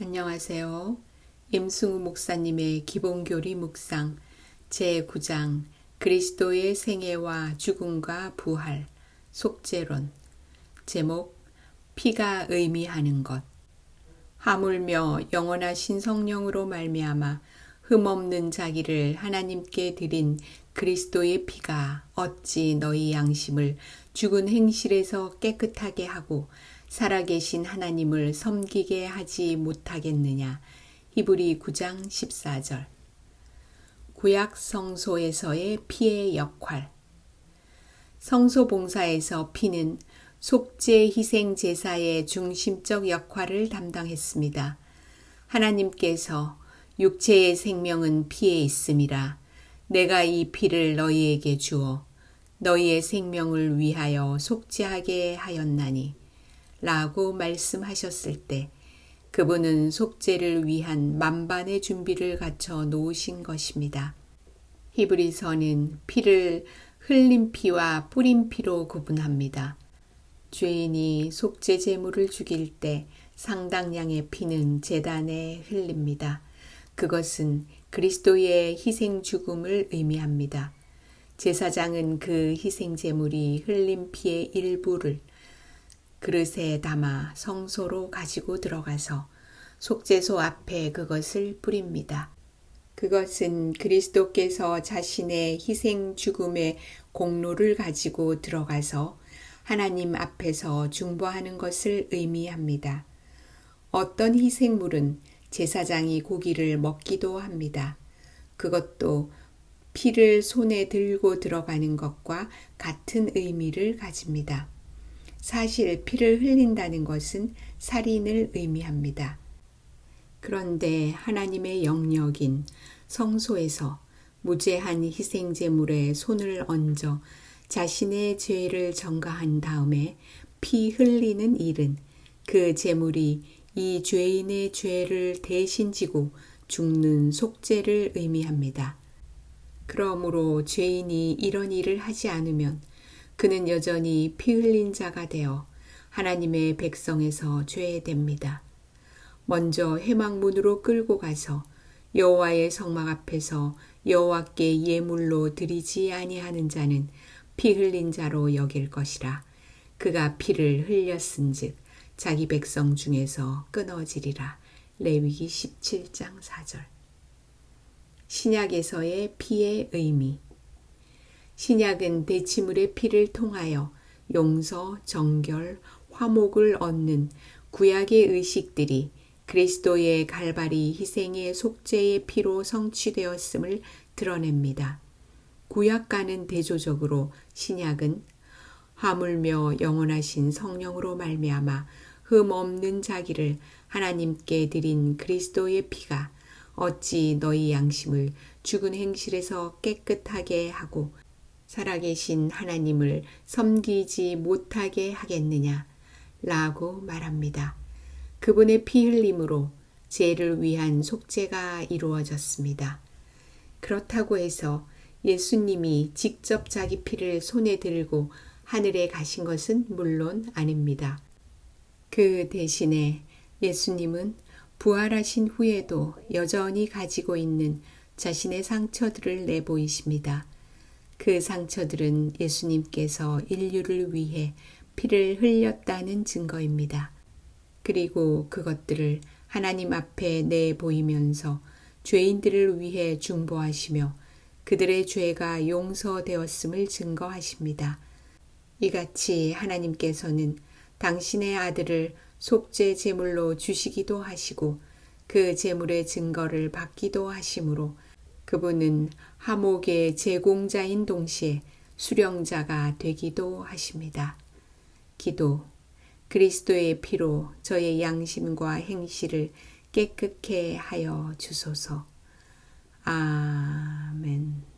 안녕하세요. 임승우 목사님의 기본교리 묵상 제9장 그리스도의 생애와 죽음과 부활 속죄론 제목 피가 의미하는 것 하물며 영원하신 성령으로 말미암아 흠없는 자기를 하나님께 드린 그리스도의 피가 어찌 너희 양심을 죽은 행실에서 깨끗하게 하고 살아계신 하나님을 섬기게 하지 못하겠느냐. 히브리 9장 14절. 구약 성소에서의 피의 역할. 성소 봉사에서 피는 속죄 희생 제사의 중심적 역할을 담당했습니다. 하나님께서 육체의 생명은 피에 있음이라 내가 이 피를 너희에게 주어 너희의 생명을 위하여 속죄하게 하였나니 라고 말씀하셨을 때 그분은 속죄를 위한 만반의 준비를 갖춰 놓으신 것입니다. 히브리서는 피를 흘린 피와 뿌린 피로 구분합니다. 죄인이 속죄 제물을 죽일 때 상당량의 피는 재단에 흘립니다. 그것은 그리스도의 희생 죽음을 의미합니다. 제사장은 그 희생 제물이 흘린 피의 일부를 그릇에 담아 성소로 가지고 들어가서 속죄소 앞에 그것을 뿌립니다. 그것은 그리스도께서 자신의 희생 죽음의 공로를 가지고 들어가서 하나님 앞에서 중보하는 것을 의미합니다. 어떤 희생물은 제사장이 고기를 먹기도 합니다. 그것도 피를 손에 들고 들어가는 것과 같은 의미를 가집니다. 사실 피를 흘린다는 것은 살인을 의미합니다. 그런데 하나님의 영역인 성소에서 무죄한 희생제물에 손을 얹어 자신의 죄를 전가한 다음에 피 흘리는 일은 그 제물이 이 죄인의 죄를 대신 지고 죽는 속죄를 의미합니다. 그러므로 죄인이 이런 일을 하지 않으면 그는 여전히 피 흘린 자가 되어 하나님의 백성에서 죄됩니다. 먼저 해망문으로 끌고 가서 여호와의 성막 앞에서 여호와께 예물로 드리지 아니하는 자는 피 흘린 자로 여길 것이라. 그가 피를 흘렸은즉 자기 백성 중에서 끊어지리라. 레위기 17장 4절. 신약에서의 피의 의미 신약은 대치물의 피를 통하여 용서, 정결, 화목을 얻는 구약의 의식들이 그리스도의 갈바리 희생의 속죄의 피로 성취되었음을 드러냅니다. 구약과는 대조적으로 신약은 하물며 영원하신 성령으로 말미암아 흠 없는 자기를 하나님께 드린 그리스도의 피가 어찌 너희 양심을 죽은 행실에서 깨끗하게 하고 살아계신 하나님을 섬기지 못하게 하겠느냐 라고 말합니다. 그분의 피 흘림으로 죄를 위한 속죄가 이루어졌습니다. 그렇다고 해서 예수님이 직접 자기 피를 손에 들고 하늘에 가신 것은 물론 아닙니다. 그 대신에 예수님은 부활하신 후에도 여전히 가지고 있는 자신의 상처들을 내보이십니다. 그 상처들은 예수님께서 인류를 위해 피를 흘렸다는 증거입니다. 그리고 그것들을 하나님 앞에 내 보이면서 죄인들을 위해 중보하시며 그들의 죄가 용서되었음을 증거하십니다. 이같이 하나님께서는 당신의 아들을 속죄 제물로 주시기도 하시고 그 제물의 증거를 받기도 하시므로 그분은 하목의 제공자인 동시에 수령자가 되기도 하십니다. 기도 그리스도의 피로 저의 양심과 행실을 깨끗게 하여 주소서. 아멘.